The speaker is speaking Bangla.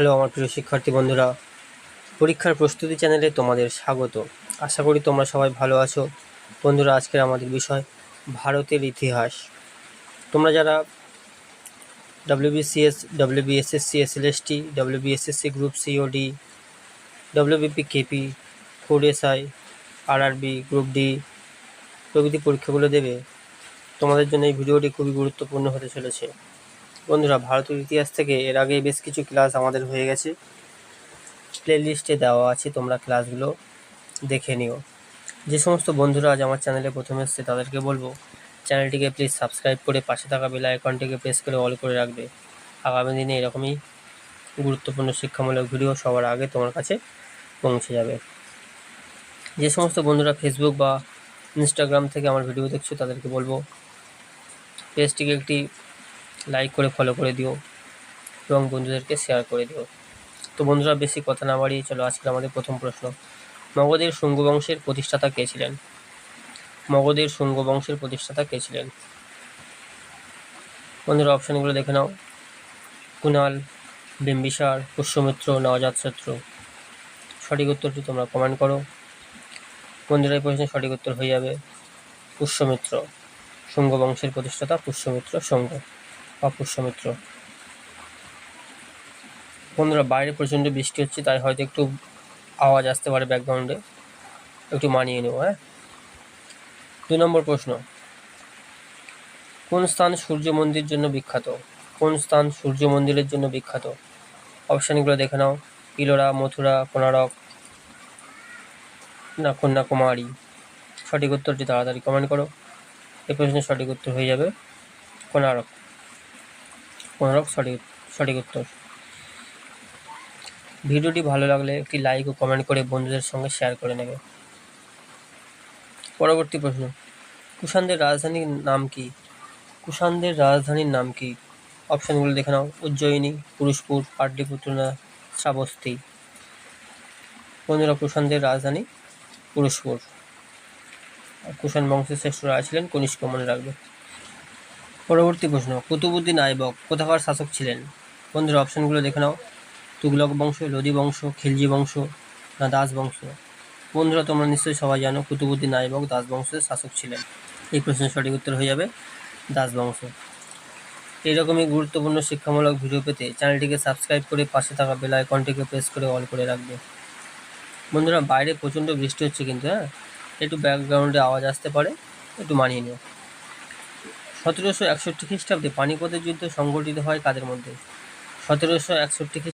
হ্যালো আমার প্রিয় শিক্ষার্থী বন্ধুরা। পরীক্ষার প্রস্তুতি চ্যানেলে তোমাদের স্বাগত। আশা করি তোমরা সবাই ভালো আছো। বন্ধুরা, আজকের আমাদের বিষয় ভারতের ইতিহাস। তোমরা যারা WBCS WBSSC SLST WBSSC group COD WBP KP four SI RRB group D প্রভৃতি পরীক্ষাগুলো দেবে, তোমাদের জন্য এই ভিডিওটি খুবই গুরুত্বপূর্ণ হতে চলেছে। বন্ধুরা, ভারতের ইতিহাস থেকে এর আগে বেশ কিছু ক্লাস আমাদের হয়ে গেছে। প্লে লিস্টে দেওয়া আছে, তোমরা ক্লাসগুলো দেখে নিও। যে সমস্ত বন্ধুরা আজ আমার চ্যানেলে প্রথমে এসছে, তাদেরকে বলব চ্যানেলটিকে প্লিজ সাবস্ক্রাইব করে পাশে থাকা বেল আইকনটিকে প্রেস করে অল করে রাখবে। আগামী দিনে এরকমই গুরুত্বপূর্ণ শিক্ষামূলক ভিডিও সবার আগে তোমার কাছে পৌঁছে যাবে। যে সমস্ত বন্ধুরা ফেসবুক বা ইনস্টাগ্রাম থেকে আমার ভিডিও দেখছ, তাদেরকে বলব পেজটিকে একটি লাইক করে ফলো করে দিও এবং বন্ধুদেরকে শেয়ার করে দিও। তো বন্ধুরা, বেশি কথা না বাড়িয়ে চলো আজকে আমাদের প্রথম প্রশ্ন। মগধের শুঙ্গ বংশের প্রতিষ্ঠাতা কে ছিলেন? মগধের শুঙ্গ বংশের প্রতিষ্ঠাতা কে ছিলেন? বন্ধুরা অপশানগুলো দেখে নাও। কুণাল, বিম্বিসার, পুষ্যমিত্র না অজাতশত্রু সঠিক উত্তরটি তোমরা কমেন্ট করো। বন্ধুরা, এই প্রশ্নের সঠিক উত্তর হয়ে যাবে পুষ্যমিত্র। শুঙ্গ বংশের প্রতিষ্ঠাতা পুষ্যমিত্র শুঙ্গ। বা পুষ্যমিত্র বন্ধুরা, বাইরে প্রচণ্ড বৃষ্টি হচ্ছে, তাই হয়তো একটু আওয়াজ আসতে পারে ব্যাকগ্রাউন্ডে একটু মানিয়ে নেব হ্যাঁ? দু নম্বর প্রশ্ন। কোন স্থান সূর্য মন্দির জন্য বিখ্যাত? কোন স্থান সূর্য মন্দিরের জন্য বিখ্যাত? অপশানগুলো দেখে নাও। ইলোরা, মথুরা কোনারক না, কন্যাকুমারী। সঠিক উত্তরটি তাড়াতাড়ি কমেন্ট করো। এই প্রশ্নের সঠিক উত্তর হয়ে যাবে কোনারক কোনারক সঠিক সঠিক উত্তর। ভিডিওটি ভালো লাগলে একটি লাইক ও কমেন্ট করে বন্ধুদের সঙ্গে শেয়ার করে নেবে। পরবর্তী প্রশ্ন। কুষাণদের রাজধানীর নাম কি? কুষাণদের রাজধানীর নাম কি? অপশানগুলো দেখে নাও। উজ্জয়িনী, পুরুষপুর পাটলিপুত্র না শ্রাবস্তি। বন্ধুরা, কুষাণদের রাজধানী পুরুষপুর। কুষাণ বংশের শ্রেষ্ঠ রাজা ছিলেন কনিষ্ক মনে রাখবে। পরবর্তী প্রশ্ন, কুতুবুদ্দিন আইবক কোথাকার শাসক ছিলেন? বন্ধুরা, অপশানগুলো দেখে নাও। তুগলক বংশ, লোদি বংশ, খিলজি বংশ না দাস বংশ? বন্ধুরা, তোমরা নিশ্চয়ই সবাই জানো কুতুবুদ্দিন আইবক দাস বংশের শাসক ছিলেন। এই প্রশ্নের সঠিক উত্তর হয়ে যাবে দাস বংশ। এইরকমই গুরুত্বপূর্ণ শিক্ষামূলক ভিডিও পেতে চ্যানেলটিকে সাবস্ক্রাইব করে পাশে থাকা বেল আইকনটিকে প্রেস করে অল করে রাখবে। বন্ধুরা, বাইরে প্রচণ্ড বৃষ্টি হচ্ছে কিন্তু হ্যাঁ? একটু ব্যাকগ্রাউন্ডে আওয়াজ আসতে পারে, একটু মানিয়ে নিও। সতেরোশো একষট্টি খ্রিস্টাব্দে পানিপথের যুদ্ধ সংঘটিত হয় কাদের মধ্যে? সতেরোশো একষট্টি